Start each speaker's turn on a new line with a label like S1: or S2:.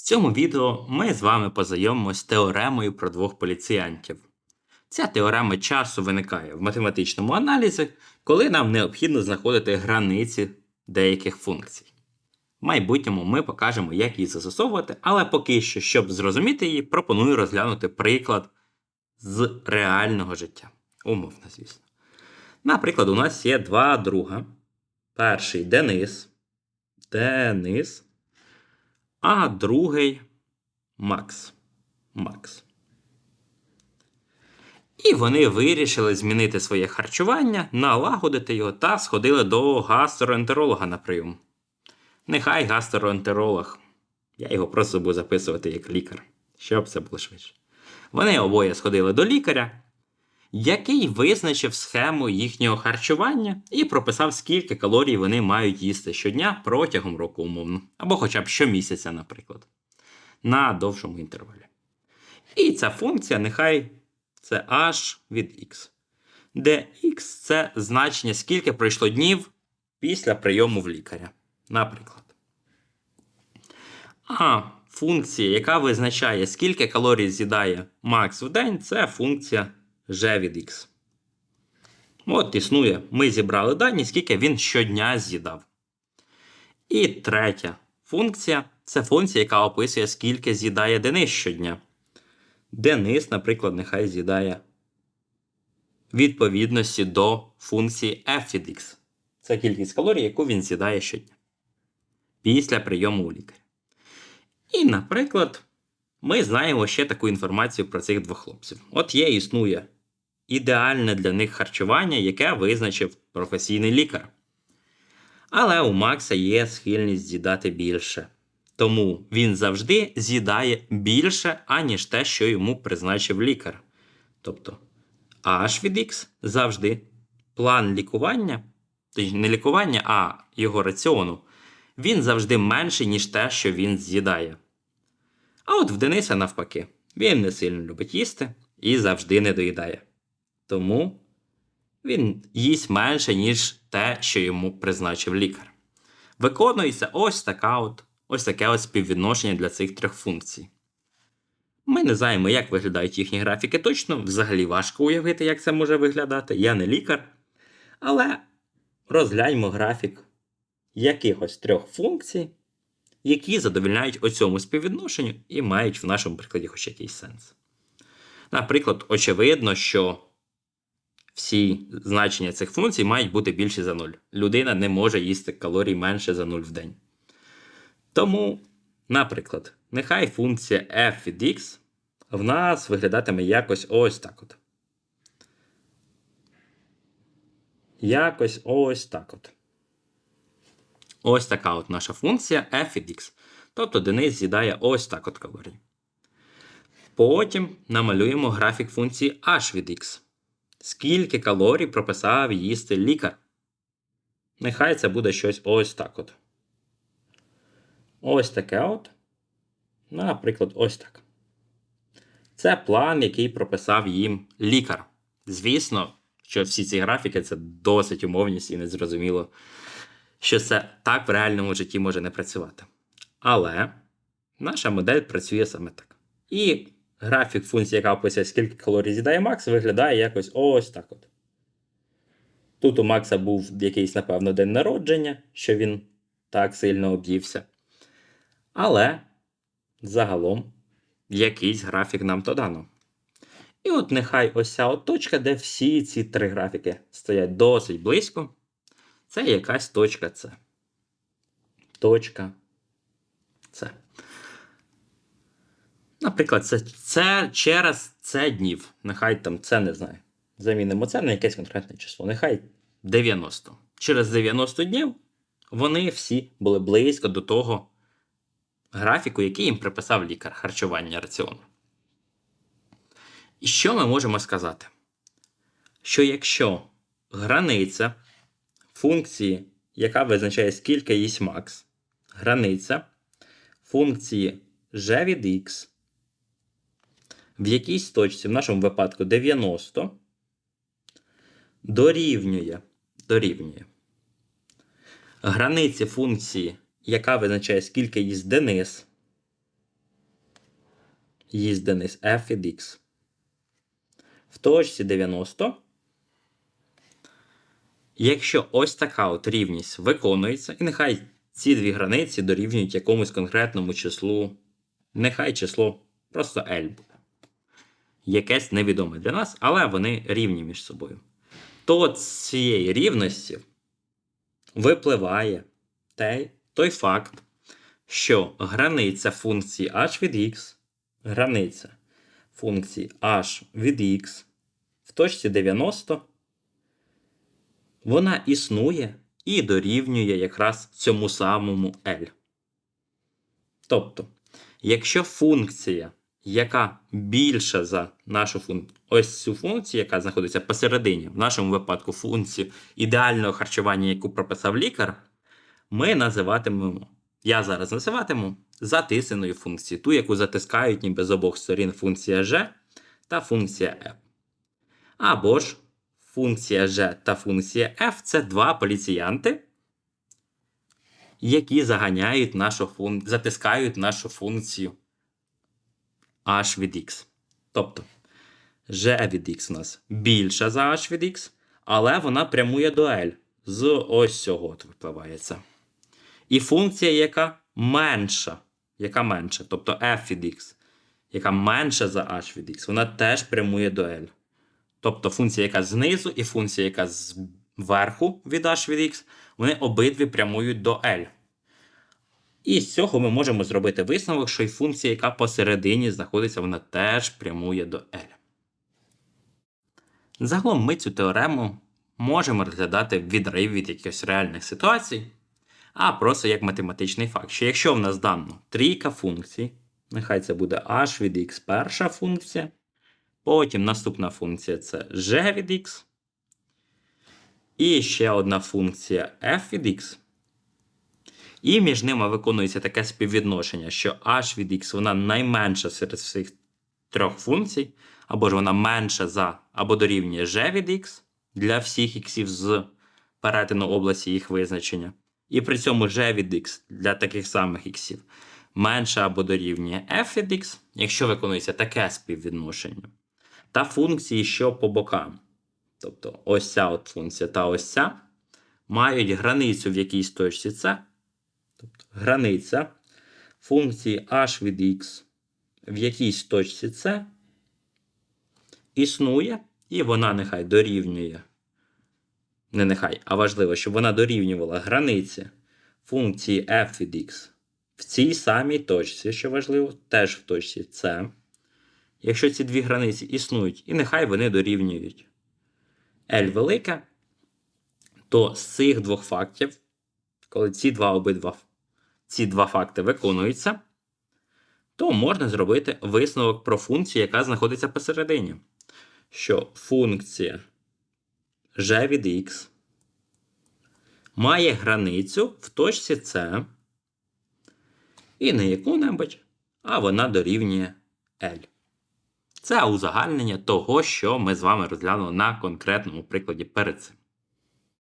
S1: В цьому відео ми з вами познайомимося з теоремою про двох поліціянтів. Ця теорема часу виникає в математичному аналізі, коли нам необхідно знаходити границі деяких функцій. В майбутньому ми покажемо, як її застосовувати, але поки що, щоб зрозуміти її, пропоную розглянути приклад з реального життя. Умовно, звісно. Наприклад, у нас є два друга. Перший Денис. Денис. А другий Макс. Макс. І вони вирішили змінити своє харчування, налагодити його та сходили до гастроентеролога на прийом. Нехай гастроентеролог. Я його просто буду записувати як лікар, щоб це було швидше. Вони обоє сходили до лікаря, який визначив схему їхнього харчування і прописав, скільки калорій вони мають їсти щодня протягом року, умовно, або хоча б щомісяця, наприклад, на довшому інтервалі. І ця функція нехай це h від x, де x це значення, скільки пройшло днів після прийому в лікаря. Наприклад. А функція, яка визначає, скільки калорій з'їдає Макс в день, це функція g від x. От існує, ми зібрали дані, скільки він щодня з'їдав. І третя функція це функція, яка описує, скільки з'їдає Денис щодня. Денис, наприклад, нехай з'їдає відповідності до функції f від x. Це кількість калорій, яку він з'їдає щодня. Після прийому у лікаря. І, наприклад, ми знаємо ще таку інформацію про цих двох хлопців. От є існує ідеальне для них харчування, яке визначив професійний лікар. Але у Макса є схильність з'їдати більше. Тому він завжди з'їдає більше, аніж те, що йому призначив лікар. Тобто H від X завжди план лікування, тобто не лікування, а його раціону, він завжди менший, ніж те, що він з'їдає. А от в Дениса навпаки, він не сильно любить їсти і завжди не доїдає. Тому він їсть менше, ніж те, що йому призначив лікар. Виконується ось така от, ось таке от співвідношення для цих трьох функцій. Ми не знаємо, як виглядають їхні графіки точно, взагалі важко уявити, як це може виглядати. Я не лікар. Але розгляньмо графік якихось трьох функцій, які задовільняють оцьому співвідношенню і мають в нашому прикладі хоч якийсь сенс. Наприклад, очевидно, що всі значення цих функцій мають бути більші за 0. Людина не може їсти калорій менше за 0 в день. Тому, наприклад, нехай функція f від x в нас виглядатиме якось ось так от. Якось ось так от. Ось така от наша функція f від x. Тобто Денис з'їдає ось так от калорій. Потім намалюємо графік функції h від x. Скільки калорій прописав їсти лікар? Нехай це буде щось ось так от. Ось таке от. Наприклад, ось так. Це план, який прописав їм лікар. Звісно, що всі ці графіки це досить умовність і незрозуміло, що це так в реальному житті може не працювати. Але наша модель працює саме так. І графік функції, яка описує, скільки калорій з'їдає Макс, виглядає якось ось так от. Тут у Макса був якийсь, напевно, день народження, що він так сильно об'ївся. Але загалом якийсь графік нам то дано. І от нехай ось ця от точка, де всі ці три графіки стоять досить близько, це якась точка С. Точка С. Наприклад, це, це через це днів. Нехай там це не знаю. Замінимо це на якесь конкретне число. Нехай 90. Через 90 днів вони всі були близько до того графіку, який їм приписав лікар харчування раціону. І що ми можемо сказати? Що якщо границя функції, яка визначає, скільки їсть Макс, границя функції g від x в якійсь точці, в нашому випадку 90, дорівнює, дорівнює границі функції, яка визначає, скільки їсть Денис, їсть Денис f від x. В точці 90. Якщо ось така от рівність виконується, і нехай ці дві границі дорівнюють якомусь конкретному числу, нехай число просто L. Якесь невідоме для нас, але вони рівні між собою. То з цієї рівності випливає той, той факт, що границя функції h від x, границя функції h від x в точці 90, вона існує і дорівнює якраз цьому самому L. Тобто, якщо функція, яка більша за нашу функцію, ось цю функцію, яка знаходиться посередині, в нашому випадку функцію ідеального харчування, яку прописав лікар, ми називатимемо, я зараз називатиму затисненою функцією, ту, яку затискають ніби з обох сторін функція g та функція f. Або ж функція g та функція f це два поліціянти, які заганяють нашу фун... затискають нашу функцію h від x. Тобто g від x у нас більша за h від x, але вона прямує до L. З ось цього випливається. І функція, яка менша, яка менша, тобто f від x, яка менша за h від x, вона теж прямує до L. Тобто функція, яка знизу, і функція, яка зверху від h від x, вони обидві прямують до L. І з цього ми можемо зробити висновок, що і функція, яка посередині знаходиться, вона теж прямує до L. Загалом ми цю теорему можемо розглядати в відрив від якихось реальних ситуацій, а просто як математичний факт, що якщо в нас дано трійка функцій, нехай це буде h від x перша функція, потім наступна функція це g від x, і ще одна функція f від x. І між ними виконується таке співвідношення, що h від x вона найменша серед всіх трьох функцій, або ж вона менша за або дорівнює g від x для всіх іксів з перетину області їх визначення. І при цьому g від x для таких самих іксів менша або дорівнює f від x, якщо виконується таке співвідношення. Та функції, що по бокам. Тобто ось ця от функція та ось ця, мають границю в якійсь точці c, тобто границя функції h від x в якійсь точці c існує, і вона нехай дорівнює. Не нехай, а важливо, щоб вона дорівнювала границі функції f від x в цій самій точці, що важливо, теж в точці c. Якщо ці дві границі існують, і нехай вони дорівнюють L велике, то з цих двох фактів, коли ці два обидва ці два факти виконуються, то можна зробити висновок про функцію, яка знаходиться посередині. Що функція g від x має границю в точці c, і не яку-небудь, а вона дорівнює L. Це узагальнення того, що ми з вами розглянули на конкретному прикладі перед цим.